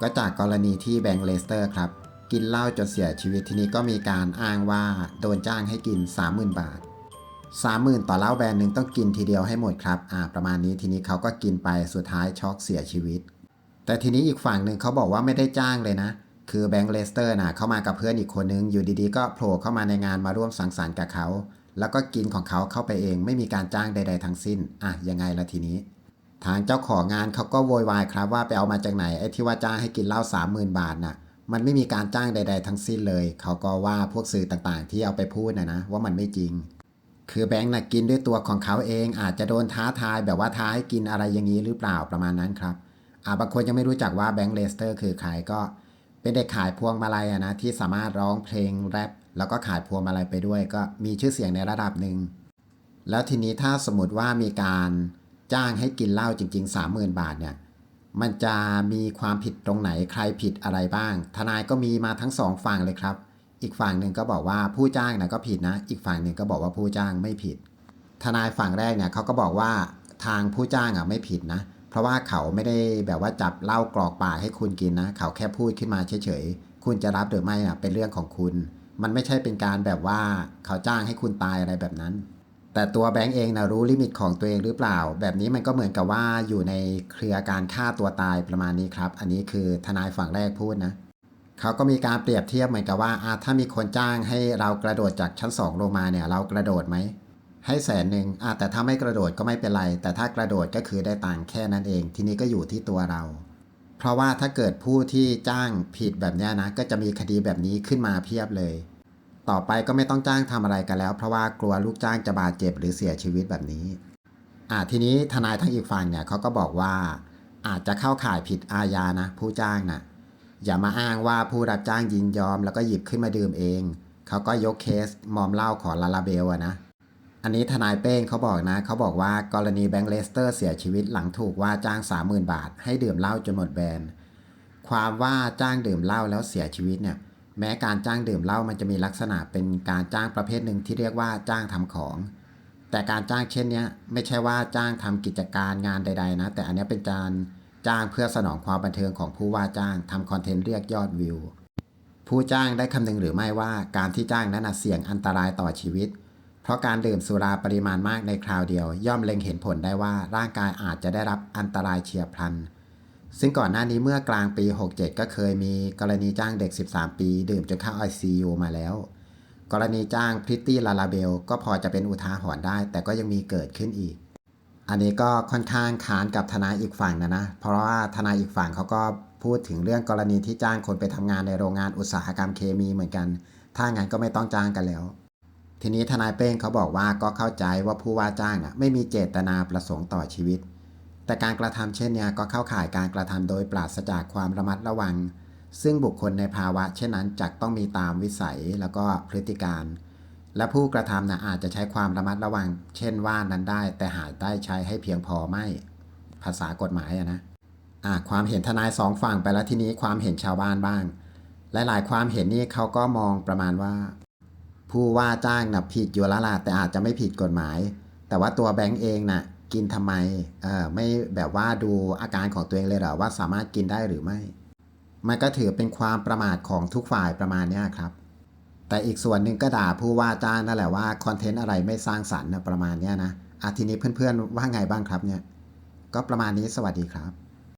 ก็จากกรณีที่แบงค์เลสเตอร์ครับ กินเหล้าจนเสียชีวิตทีนี้ก็มีการอ้างว่าโดนจ้างให้กิน 30,000 บาท 30,000 ต่อเหล้าแบรนด์หนึ่งต้องกินทีเดียวให้หมดครับอ่าประมาณนี้ทีนี้เขาก็กินไปสุดท้ายช็อกเสียชีวิต แต่ทีนี้อีกฝั่งหนึ่งเขาบอกว่าไม่ได้จ้างเลยนะ คือแบงค์เลสเตอร์นะเข้ามากับเพื่อนอีกคนนึงอยู่ดีๆ ก็โผล่เข้ามาในงานมาร่วมสังสรรค์กับเขาแล้วก็กินของเขาเข้าไปเองไม่มีการจ้างใด ๆ ทั้งสิ้นอะยังไงละทีนี้ ทางเจ้าของงานเขาก็โวยวายครับว่าไปเอามาจากไหนไอ้ที่ว่าจ้างให้กินเหล้าสามหมื่นบาทน่ะมันไม่มีการจ้างใด ๆ ทั้งสิ้นเลย เขาก็ว่าพวกสื่อต่างๆ ที่เอาไปพูดนะนะว่ามันไม่จริง คือแบงค์น่ะกินด้วยตัวของเขาเองอาจจะโดนท้าทายแบบว่าท้าให้กินอะไรอย่างนี้หรือเปล่าประมาณนั้นครับอ่าบางคนยังไม่รู้จักว่าแบงค์เลสเตอร์คือใครก็เป็นเด็กขายพวงมาลัยนะที่สามารถร้องเพลงแรปแล้วก็ขายพวงมาลัยไปด้วย ก็มีชื่อเสียงในระดับหนึ่งแล้วทีนี้ถ้าสมมติว่ามีการ จ้างให้กินเหล้าจริง ๆ 30,000 บาทเนี่ยมันจะมีความผิดตรงไหนใครผิดอะไรบ้าง ทนายก็มีมาทั้งสองฝั่งเลยครับ อีกฝั่งหนึ่งก็บอกว่าผู้จ้างนะก็ผิดนะ อีกฝั่งหนึ่งก็บอกว่าผู้จ้างไม่ผิด ทนายฝั่งแรกเนี่ยเขาก็บอกว่าทางผู้จ้างอะไม่ผิดนะ เพราะว่าเขาไม่ได้แบบว่าจับเหล้ากรอกปากให้คุณกินนะ เขาแค่พูดขึ้นมาเฉยๆ คุณจะรับหรือไม่อะเป็นเรื่องของคุณ มันไม่ใช่เป็นการแบบว่าเขาจ้างให้คุณตายอะไรแบบนั้น แต่ตัวแบงก์เองนะรู้ลิมิตของตัวเองหรือเปล่า แบบนี้มันก็เหมือนกับว่าอยู่ในเครือการฆ่าตัวตายประมาณนี้ครับ อันนี้คือทนายฝั่งแรกพูดนะเขาก็มีการเปรียบเทียบเหมือนกับว่าอะถ้ามีคนจ้างให้เรากระโดดจากชั้นสองลงมาเนี่ยเรากระโดดไหมให้แสนหนึ่งอะแต่ถ้าไม่กระโดดก็ไม่เป็นไร แต่ถ้ากระโดดก็คือได้ตังค์แค่นั้นเอง ทีนี้ก็อยู่ที่ตัวเรา เพราะว่าถ้าเกิดผู้ที่จ้างผิดแบบนี้นะก็จะมีคดีแบบนี้ขึ้นมาเพียบเลย ต่อไปก็ไม่ต้องจ้างทำอะไรกันแล้ว เพราะว่ากลัวลูกจ้างจะบาดเจ็บหรือเสียชีวิตแบบนี้อ่าทีนี้ทนายทั้งอีกฝั่งเนี่ยเขาก็บอกว่า อาจจะเข้าข่ายผิดอาญานะ ผู้จ้างน่ะอย่ามาอ้างว่าผู้รับจ้างยินยอม แล้วก็หยิบขึ้นมาดื่มเอง เขาก็ยกเคสมอมเหล้าของลาลาเบลอะนะ อันนี้ทนายเป้งเขาบอกนะ เขาบอกว่ากรณีแบงค์เลสเตอร์เสียชีวิตหลังถูกว่าจ้าง 30,000 บาท ให้ดื่มเหล้าจนหมดแบน ความว่าจ้างดื่มเหล้าแล้วเสียชีวิตเนี่ย แม้การจ้างดื่มเหล้ามันจะมีลักษณะเป็นการจ้างประเภทหนึ่งที่เรียกว่าจ้างทำของ แต่การจ้างเช่นนี้ไม่ใช่ว่าจ้างทำกิจการงานใด ๆ นะ แต่อันนี้เป็นการจ้างเพื่อสนองความบันเทิงของผู้ว่าจ้างทำคอนเทนต์เรียกยอดวิว ผู้จ้างได้คำนึงหรือไม่ว่าการที่จ้างนั้นเสี่ยงอันตรายต่อชีวิต เพราะการดื่มสุราปริมาณมากในคราวเดียว ย่อมเล็งเห็นผลได้ว่าร่างกายอาจจะได้รับอันตรายเฉียบพลัน ซึ่งก่อนหน้านี้เมื่อกลางปี 67 ก็เคยมีกรณีจ้างเด็ก 13 ปี ดื่มจนเข้า ICU มาแล้ว กรณีจ้างพริตตี้ลาลาเบลก็พอจะเป็นอุทาหรณ์ได้ แต่ก็ยังมีเกิดขึ้นอีก อันนี้ก็ค่อนข้างค้านกับทนายอีกฝั่งนะนะ เพราะว่าทนายอีกฝั่งเขาก็พูดถึงเรื่องกรณีที่จ้างคนไปทำงานในโรงงานอุตสาหกรรมเคมีเหมือนกัน ถ้างั้นก็ไม่ต้องจ้างกันแล้ว ทีนี้ทนายเป้งเขาบอกว่าก็เข้าใจว่าผู้ว่าจ้างนะไม่มีเจตนาประสงค์ต่อชีวิต แต่การกระทำเช่นนี้ก็เข้าข่ายการกระทำโดยปราศจากความระมัดระวัง ซึ่งบุคคลในภาวะ เช่นนั้นจักต้องมีตามวิสัยแล้วก็พฤติการ และผู้กระทำนะอาจจะใช้ความระมัดระวัง เช่นว่านั้นได้ แต่หาได้ใช้ให้เพียงพอไม่ ภาษากฎหมายอะนะะความเห็นทนายสองฝั่งไปแล้วทีนี้ความเห็นชาวบ้านบ้าง หลายๆ ความเห็นนี่เขาก็มองประมาณว่า ผู้ว่าจ้างนะผิดอยู่แล้วล่ะแต่อาจจะไม่ผิดกฎหมาย แต่ว่าตัวแบงก์เองนะ่ะ กินทำไมเออไม่แบบว่าดูอาการของตัวเองเลยเหรอว่าสามารถกินได้หรือไม่ มันก็ถือเป็นความประมาทของทุกฝ่ายประมาณนี้ครับ แต่อีกส่วนหนึ่งก็ด่าผู้ว่าจ้างนั่นแหละว่าคอนเทนต์อะไรไม่สร้างสรรค์ประมาณนี้นะอาทีนี้เพื่อนๆว่าไงบ้างครับเนี่ย ก็ประมาณนี้สวัสดีครับ